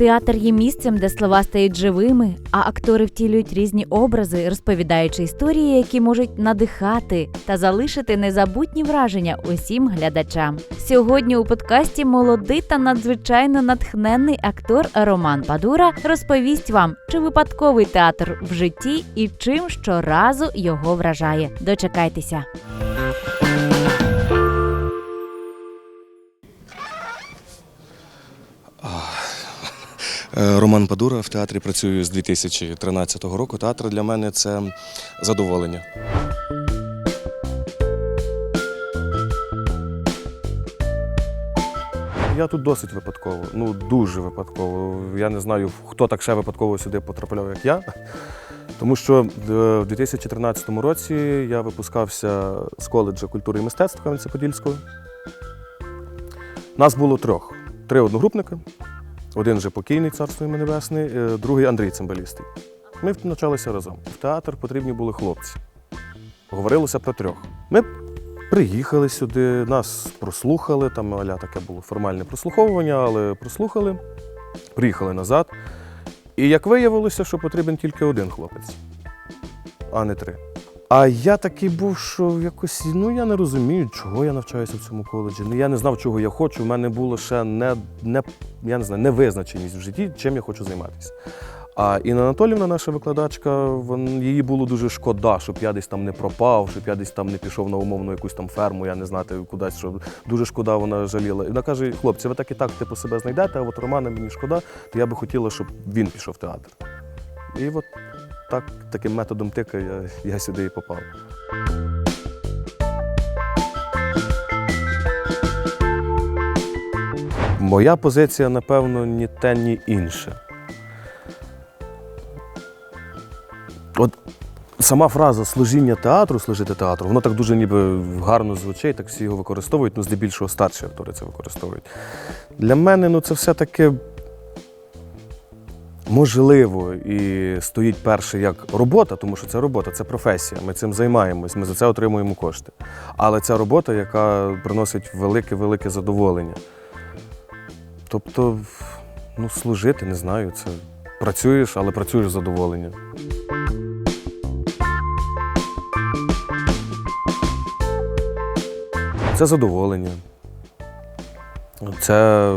Театр є місцем, де слова стають живими, а актори втілюють різні образи, розповідаючи історії, які можуть надихати та залишити незабутні враження усім глядачам. Сьогодні у подкасті молодий та надзвичайно натхненний актор Роман Падура розповість вам, чи випадковий театр в житті і чим щоразу його вражає. Дочекайтеся. Роман Падура в театрі працюю з 2013 року. Театр для мене це задоволення. Я тут досить випадково, ну дуже випадково. Я не знаю, хто так ще випадково сюди потрапляв, як я. Тому що е, в 2013 році я випускався з коледжу культури і мистецтва Кам'янця-Подільського. Нас було трьох: три одногрупники. Один вже покійний, царство йому небесне, е, другий Андрій Цимбалістий. Ми навчалися разом. В театр потрібні були хлопці. Говорилося про трьох. Ми приїхали сюди, нас прослухали, там аля таке було формальне прослуховування, але прослухали, приїхали назад. І як виявилося, що потрібен тільки один хлопець, а не три. А я такий був, що якось, ну я не розумію, чого я навчаюся в цьому коледжі. Ну, я не знав, чого я хочу. У мене було ще не, не, я не знаю, невизначеність в житті, чим я хочу займатися. А Інна Анатолівна, наша викладачка, вон, їй було дуже шкода, щоб я десь там не пропав, щоб я десь там не пішов на умовну якусь там ферму, я не знати кудись, щоб дуже шкода вона жаліла. І вона каже: хлопці, ви так і так типу себе знайдете, а от Романа мені шкода, то я би хотіла, щоб він пішов в театр. І от так, таким методом тика я, я сюди і попав. Моя позиція, напевно, ні те, ні інше. От сама фраза служіння театру, служити театру, воно так дуже ніби гарно звучить, так всі його використовують, ну, здебільшого старші актори це використовують. Для мене ну, це все-таки можливо і стоїть перше як робота, тому що це робота, це професія. Ми цим займаємось, ми за це отримуємо кошти. Але це робота, яка приносить велике-велике задоволення. Тобто, ну, служити, не знаю, це працюєш, але працюєш з задоволенням. Це задоволення. Це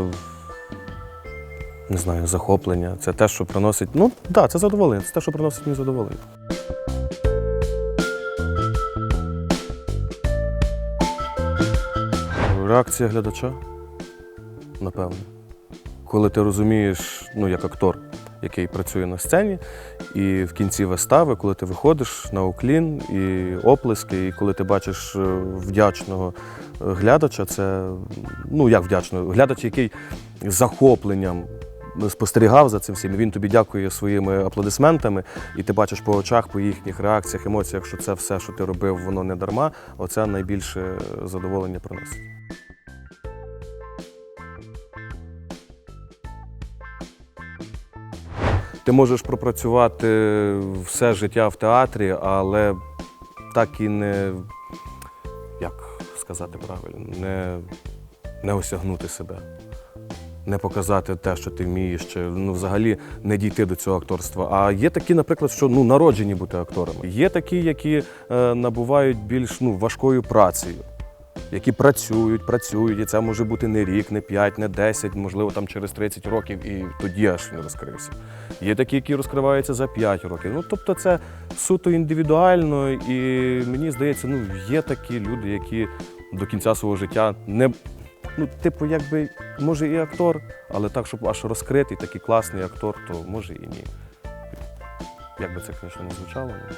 не знаю, захоплення. Це те, що приносить. Ну, так, да, це задоволення, це те, що приносить мені задоволення. Реакція глядача, напевно. Коли ти розумієш, ну, як актор, який працює на сцені, і в кінці вистави, коли ти виходиш на уклін і оплески, і коли ти бачиш е, вдячного е, глядача, це ну як вдячного, глядач, який захопленням спостерігав за цим всім, він тобі дякує своїми аплодисментами, і ти бачиш по очах, по їхніх реакціях, емоціях, що це все, що ти робив, воно не дарма. Оце найбільше задоволення приносить. Ти можеш пропрацювати все життя в театрі, але так і не, як сказати правильно, не, не осягнути себе, не показати те, що ти вмієш, чи ну, взагалі не дійти до цього акторства. А є такі, наприклад, що ну, народжені бути акторами. Є такі, які е, набувають більш ну, важкою працею. Які працюють, працюють, і це може бути не рік, не 5, не 10, можливо, там через 30 років, і тоді аж він розкрився. Є такі, які розкриваються за 5 років. Ну, тобто, це суто індивідуально, і мені здається, ну, є такі люди, які до кінця свого життя не. Ну, типу, якби, може і актор, але так, щоб аж розкритий, такий класний актор, то може і ні. Як би це, звісно, не звучало, але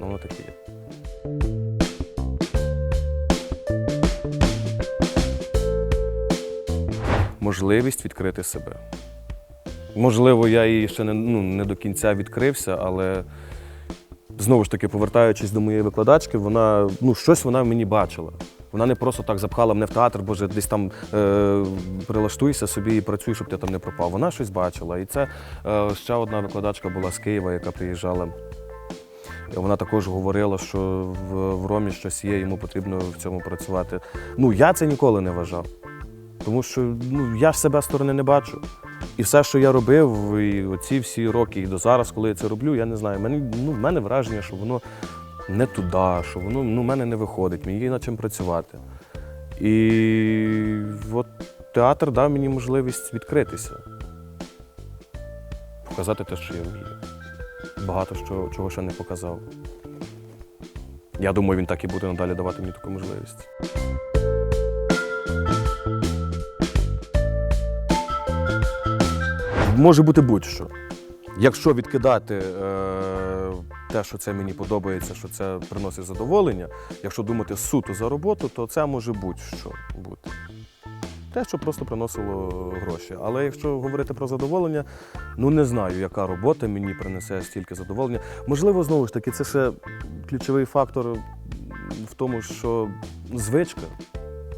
воно таке є. можливість відкрити себе. Можливо, я її ще не, ну, не до кінця відкрився, але знову ж таки, повертаючись до моєї викладачки, вона ну, щось вона мені бачила. Вона не просто так запхала мене в театр, боже, десь там е, прилаштуйся собі і працюй, щоб ти там не пропав. Вона щось бачила. І це е, ще одна викладачка була з Києва, яка приїжджала. Вона також говорила, що в, в Ромі щось є, йому потрібно в цьому працювати. Ну, я це ніколи не вважав. Тому що ну, я ж себе з сторони не бачу. І все, що я робив, і оці всі роки, і до зараз, коли я це роблю, я не знаю. Мені, ну, в мене враження, що воно не туди, що воно ну, мене не виходить, мені є над чим працювати. І от театр дав мені можливість відкритися, показати те, що я вмію. Багато що, чого ще не показав. Я думаю, він так і буде надалі давати мені таку можливість. Може бути будь-що. Якщо відкидати е, те, що це мені подобається, що це приносить задоволення, якщо думати суто за роботу, то це може будь-що бути. Те, що просто приносило гроші. Але якщо говорити про задоволення, ну не знаю, яка робота мені принесе стільки задоволення. Можливо, знову ж таки, це ще ключовий фактор в тому, що звичка.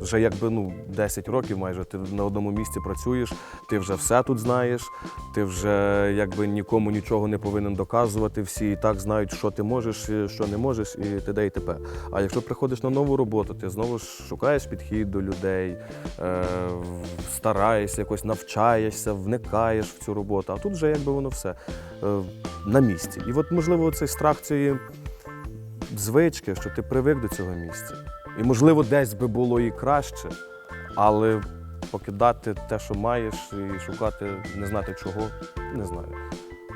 Вже якби ну 10 років майже ти на одному місці працюєш, ти вже все тут знаєш, ти вже якби нікому нічого не повинен доказувати. Всі і так знають, що ти можеш, що не можеш, і т.д. і т.п. А якщо приходиш на нову роботу, ти знову ж шукаєш підхід до людей, е, стараєшся, якось навчаєшся, вникаєш в цю роботу. А тут вже якби воно все е, на місці. І от можливо цей страх цієї звички, що ти привик до цього місця. І, можливо, десь би було і краще, але покидати те, що маєш, і шукати, не знати чого, не знаю.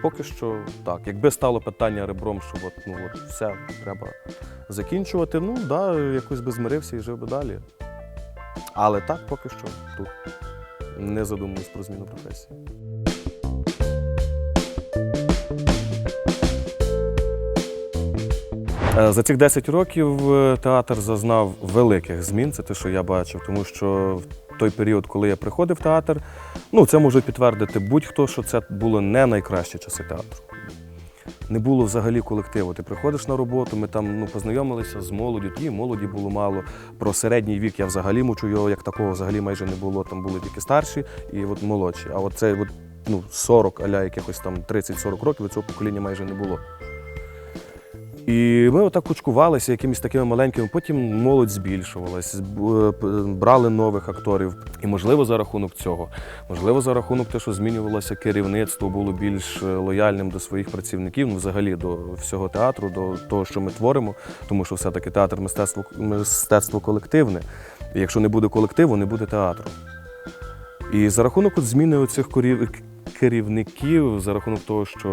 Поки що так. Якби стало питання ребром, що от, ну, от все, треба закінчувати, ну да, якось би змирився і жив би далі. Але так, поки що тут не задумуюсь про зміну професії. За цих 10 років е, театр зазнав великих змін. Це те, що я бачив, тому що в той період, коли я приходив в театр, ну це можуть підтвердити будь-хто, що це були не найкращі часи театру. Не було взагалі колективу. Ти приходиш на роботу, ми там ну, познайомилися з молоддю, тоді молоді було мало. Про середній вік я взагалі мовчу, його як такого взагалі майже не було. Там були тільки старші і от молодші. А от це от, ну, 40, аля якихось там 30-40 років, цього покоління майже не було. І ми отак кучкувалися якимись такими маленькими, потім молодь збільшувалась, зб- е, брали нових акторів. І можливо за рахунок цього, можливо, за рахунок того, що змінювалося керівництво, було більш е, лояльним до своїх працівників, ну взагалі до всього театру, до того, що ми творимо, тому що все-таки театр мистецтво, мистецтво колективне. І якщо не буде колективу, не буде театру. І за рахунок от зміни корів- керівників, за рахунок того, що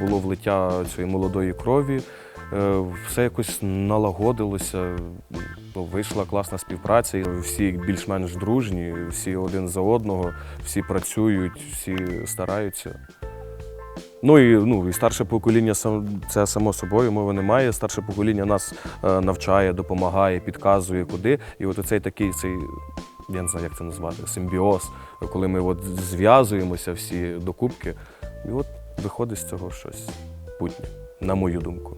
було влиття цієї молодої крові, все якось налагодилося. Вийшла класна співпраця, всі більш-менш дружні, всі один за одного, всі працюють, всі стараються. Ну і, ну, і старше покоління це само собою, мови немає. Старше покоління нас е, навчає, допомагає, підказує куди. І от оцей такий цей, я не знаю, як це назвати, симбіоз, коли ми от зв'язуємося всі докупки, і от виходить з цього щось путнє, на мою думку.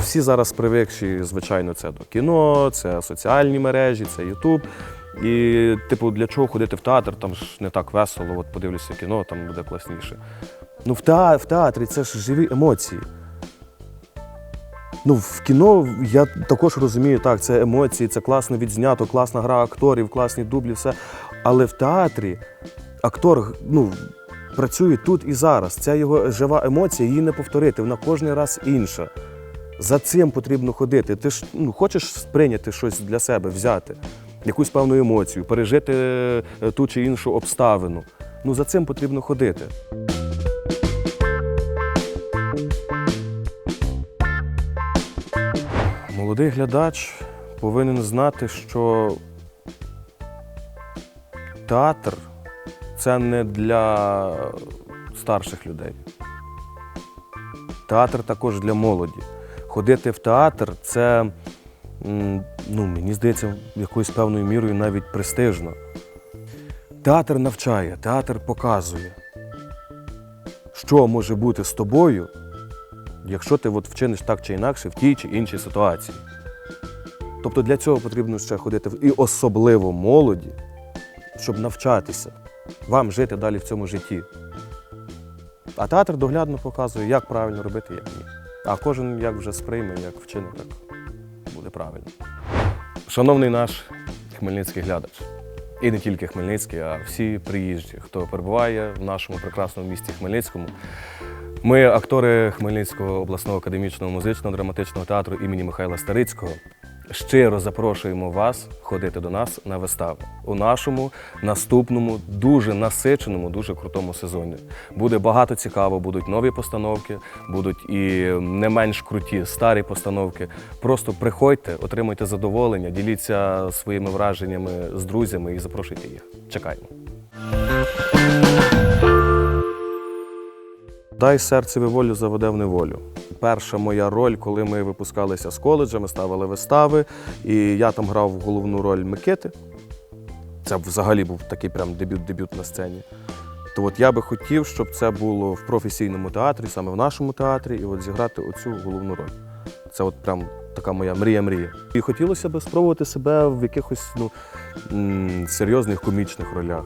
Всі зараз привикші, звичайно, це до кіно, це соціальні мережі, це Ютуб. І, типу, для чого ходити в театр? Там ж не так весело, от подивлюся кіно, там буде класніше. Ну, в, теа- в театрі це ж живі емоції. Ну, в кіно я також розумію, так, це емоції, це класно відзнято, класна гра акторів, класні дублі, все. Але в театрі актор ну, працює тут і зараз. Це його жива емоція, її не повторити, вона кожен раз інша. За цим потрібно ходити. Ти ж ну, хочеш сприйняти щось для себе, взяти, якусь певну емоцію, пережити е, ту чи іншу обставину. Ну, за цим потрібно ходити. Молодий глядач повинен знати, що театр це не для старших людей. Театр також для молоді. Ходити в театр це, ну, мені здається, якоюсь певною мірою навіть престижно. Театр навчає, театр показує, що може бути з тобою, якщо ти от вчиниш так чи інакше в тій чи іншій ситуації. Тобто для цього потрібно ще ходити і особливо молоді, щоб навчатися вам жити далі в цьому житті. А театр доглядно показує, як правильно робити, як ні. А кожен як вже сприйме, як вчине, так буде правильно. Шановний наш хмельницький глядач, і не тільки Хмельницький, а всі приїжджі, хто перебуває в нашому прекрасному місті Хмельницькому. Ми, актори Хмельницького обласного академічного музичного драматичного театру імені Михайла Старицького, щиро запрошуємо вас ходити до нас на вистави у нашому наступному, дуже насиченому, дуже крутому сезоні. Буде багато цікаво, будуть нові постановки, будуть і не менш круті старі постановки. Просто приходьте, отримуйте задоволення, діліться своїми враженнями з друзями і запрошуйте їх. Чекаємо. Дай серцеві волю заведе в неволю. Перша моя роль, коли ми випускалися з коледжа, ми ставили вистави, і я там грав головну роль Микити. Це взагалі був такий прям дебют-дебют на сцені. То от я би хотів, щоб це було в професійному театрі, саме в нашому театрі, і от зіграти оцю головну роль. Це от прям така моя мрія-мрія. І хотілося б спробувати себе в якихось ну, серйозних комічних ролях.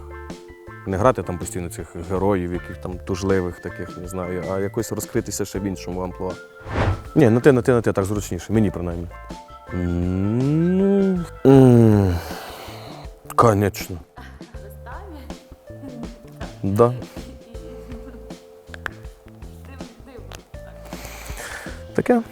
Не грати там постійно цих героїв, яких там тужливих таких, не знаю, а якось розкритися ще в іншому амплуа. Ні, на ти, на ти, на ти, так зручніше, мені принаймні. Ну. Конечно. Да. Таке.